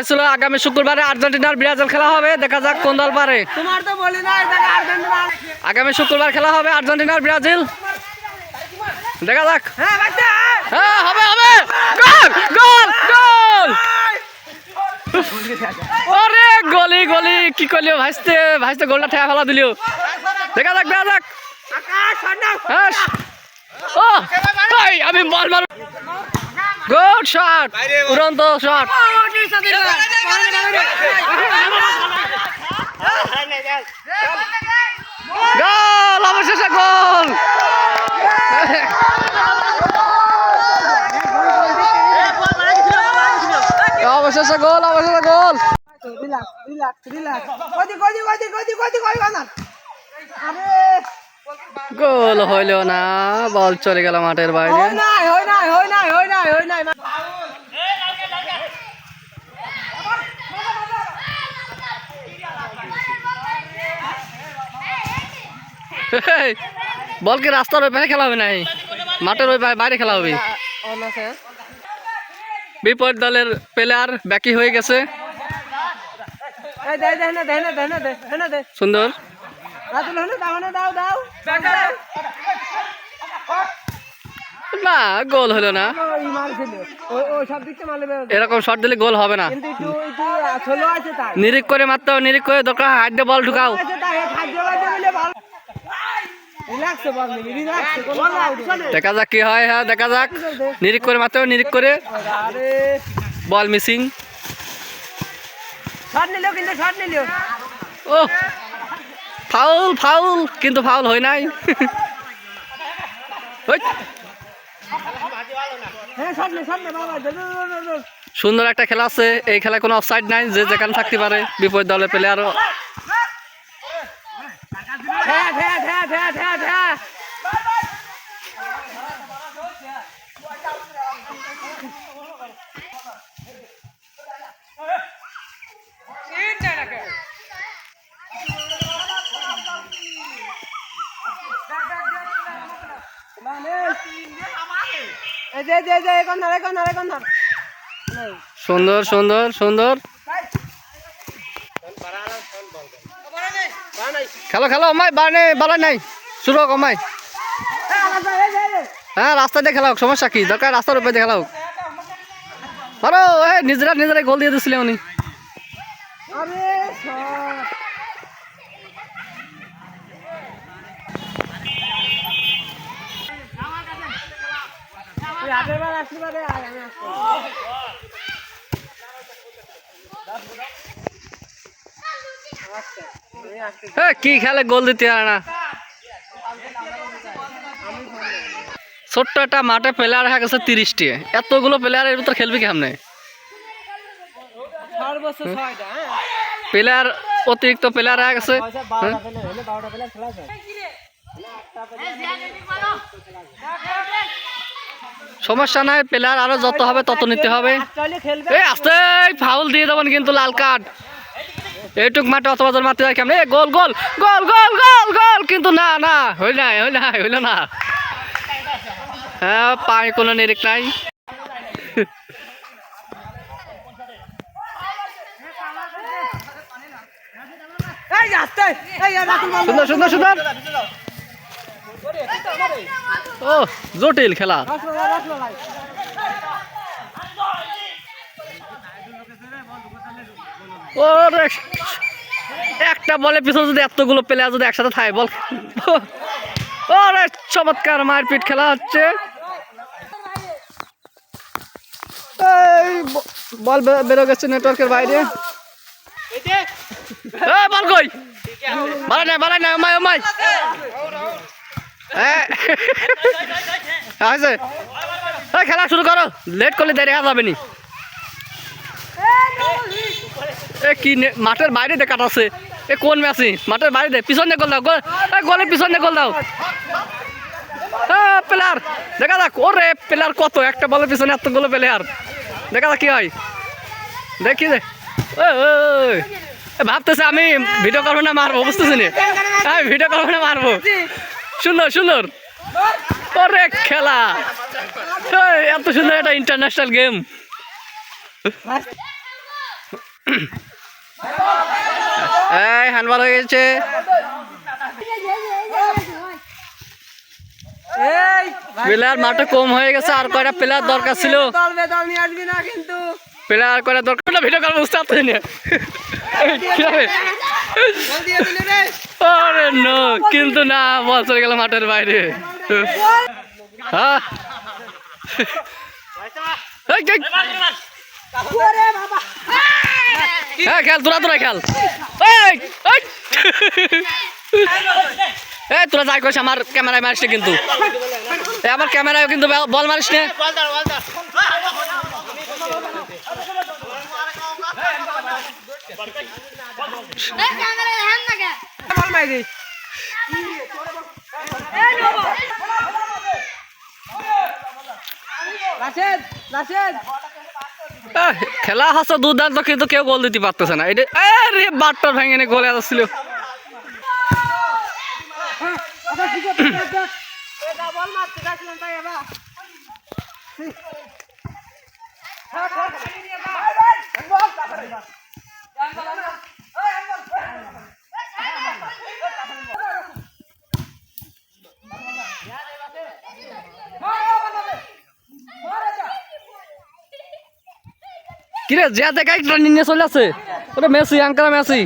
হয়েছিল আগামী শুক্রবারে আর্জেন্টিনার ব্রাজিল খেলা হবে। দেখা যাক কোন দল পারে। আগামী শুক্রবার খেলা হবে আর্জেন্টিনার ব্রাজিল। দেখা যাক। হ্যাঁ হ্যাঁ হবে হবে। গোল গোল গোল। ওরে গলি গলি কি করলিও ভাইস্তে ভাইস্তে গোলটা ঠেয়া ফেলা দিলিও দেখা যাক দেখা যাক। ও ভাই আমি বল মার। গুড শট উড়ন্ত শট গোল অবশেষে গোল অবশেষে গোল অবশেষে গোল রিল্যাক্স রিল্যাক্স রিল্যাক্স গদি গদি গদি গদি গদি গদি বানান আরে গোল হইল না বল চলে গেল মাঠের বাইরে। হই নাই হই নাই হই নাই হই নাই হেই, বল কি রাস্তার ওই পাশে খেলা হবে নাই মাঠের ওই বাইরে খেলা হবে। বিপরীত দলের প্লেয়ার বাকি হয়ে গেছে। সুন্দর। দাও দাও দাও। না গোল হলো না। এরকম শট দিলে গোল হবে না। নিরিক করে মারতে হবে নিরিক করে দরকার দিয়ে বল ঢুকাও। দেখা যাক কি হয় হ্যাঁ দেখা যাক। নিরিক করে মারতে হবে নিরিক করে। বল মিসিং। ও ফাউল ফাউল, কিন্তু ফাউল হয় নাই। সুন্দর একটা খেলা আছে। এই খেলায় কোনো অফসাইড নাই যে যেখানে থাকতে পারে বিপরীত দলের প্লেয়ারও ঠ্যা ঠ্যা ঠ্যা ঠ্যা ঠ্যা ঠ্যা এই যে যে যে এখন ধর এখন ধর এখন ধর নাই সুন্দর সুন্দর সুন্দর। খেলো খেলো মাই বানে বালা নাই। শুরু হোক মাই এই আলাদা এই যে এই যে। হ্যাঁ রাস্তা দিয়ে খেলা হোক সমস্যা কি? দরকার রাস্তার উপরে খেলা হোক। আরও এ নিজেরা নিজেরাই গোল দিয়ে দিচ্ছিলে উনি আরে শট তুই আগের বার আসলি বাদে আয় আমি আসব আচ্ছা আমি আসছি এ কি খেলে গোল দিতে পারে না? ছোট্ট একটা মাঠে প্লেয়ার হয়ে গেছে তিরিশটি। এতগুলো প্লেয়ারের ভিতর খেলবি কেমনে? ছয়টা হ্যাঁ। প্লেয়ার অতিরিক্ত প্লেয়ার হয়ে? গেছে পেলে খেলা যায়। সমস্যা নাই প্লেয়ার আরও যত হবে তত নিতে হবে। এই আস্তে ফাউল দিয়ে দেবেন কিন্তু লাল কার্ড এইটুক মাঠে অত বছর মারতে যায় কেমন? গোল গোল গোল গোল গোল গোল। কিন্তু না না হইল নাই হইল নাই হইল না। হ্যাঁ পায়ে কোনো নিরিক নাই। সুন্দর সুন্দর সুন্দর। ও জটিল খেলা। রসমালাই একটা বলে পিছনে যদি এতগুলো প্লেয়ার যদি একসাথে থাকে বল। ওরে চমৎকার মারপিট খেলা হচ্ছে। এই বল বেরো গেছে নেটওয়ার্কের বাইরে। বল কই? বাড়াই নাই বাড়াই নাই ওমাই ওমাই হ্যাঁ। এই খেলা শুরু করো। লেট করলে দেরি হয়ে যাবে নি। এ কি মাঠের বাইরে দে কাটাছে এ কোন ম্যাচি মাঠের বাইরে দে পিছন গোল দাও গোলের পিছন গোল দাও। প্লেয়ার দেখা যাক। ওরে প্লেয়ার কত? একটা বলের পিছনে এতগুলো প্লেয়ার দেখা যাক কি হয়। দেখি দে ভাবতেছে আমি ভিডিও করব মারবো, বুঝতেছি না? আমি ভিডিও করব মারবো। সুন্দর সুন্দর। ওরে খেলা। এত সুন্দর একটা ইন্টারন্যাশনাল গেম এই হ্যান্ডবল হয়ে গেছে। প্লেয়ার মাঠে কম হয়ে গেছে আর কয়টা প্লেয়ার দরকার ছিল? দল বেদল নিয়ে আসবি না কিন্তু। প্লেয়ার কয়টা দরকার না ভিডিও কল বুঝতে পারছি না আরে নো কিন্তু না বল চলে গেল মাঠের বাইরে। হ্যাঁ খেল তোরা তোরা খেল। এই, তোরা যাই করিস আমার ক্যামেরায় মারিস কিন্তু। আমার ক্যামেরায় কিন্তু বল মারিস না। খেলা হচ্ছে দুর্দান্ত, কিন্তু কেউ গোল দিতে পারতেছে না। এটা আরে বাটটা ভেঙে নিয়ে গোলে আসছিল ঠিক আছে এটা বল মারতে যাচ্ছিলাম তাই এবার কিরে যে দেখা একটা নিয়ে চলে আছে ওটা মেসি আঙ্কারা মেসি।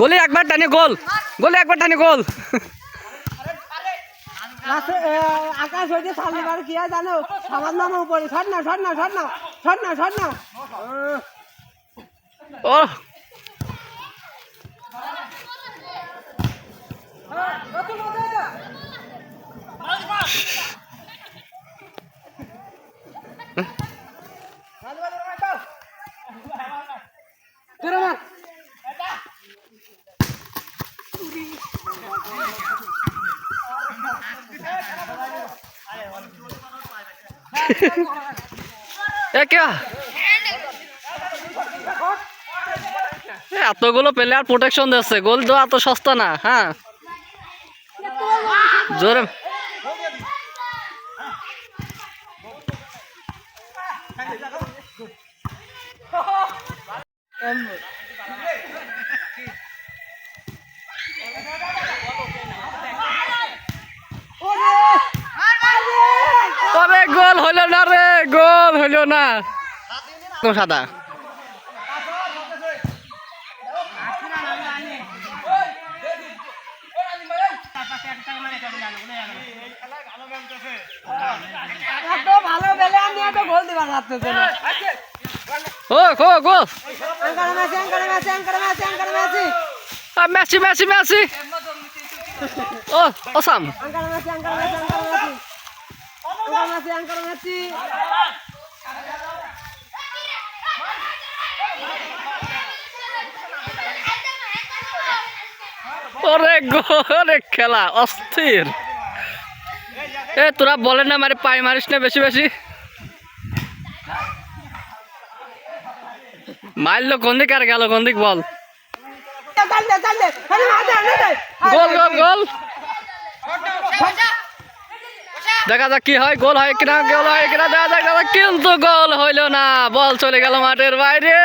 গোলে একবার টানি গোল। গোলে একবার টানি গোল। আকাশ কি জানো? সবার নাম উপরে সর না সর না সর না সর না সর না। ও মার এ কে এ, এতগুলো প্লেয়ার প্রোটেকশন দিচ্ছে। গোল তো এত সস্তা না হ্যাঁ? জোরে। আরে গোল হইল না রে গোল হইল না কোন সাদা এত ভালো বেলে আমি এত গোল দিবার লাগতেছে না ও go go anchor match anchor match anchor match anchor match Messi Messi Messi. ও awesome anchor match anchor match anchor match anchor match anchor match ওরে গোরে খেলা অস্থির এ তোরা বলে না মারে পাই মারিস না বেশি বেশি মারলো কোন দিক আর গেল কোন দিক বল গোল গোল গোল দেখা যাক কি হয়, গোল হয় কিনা, গোল হয় কিনা, দেখা যাক দাদা, কিন্তু গোল হইল না। বল চলে গেল মাঠের বাইরে।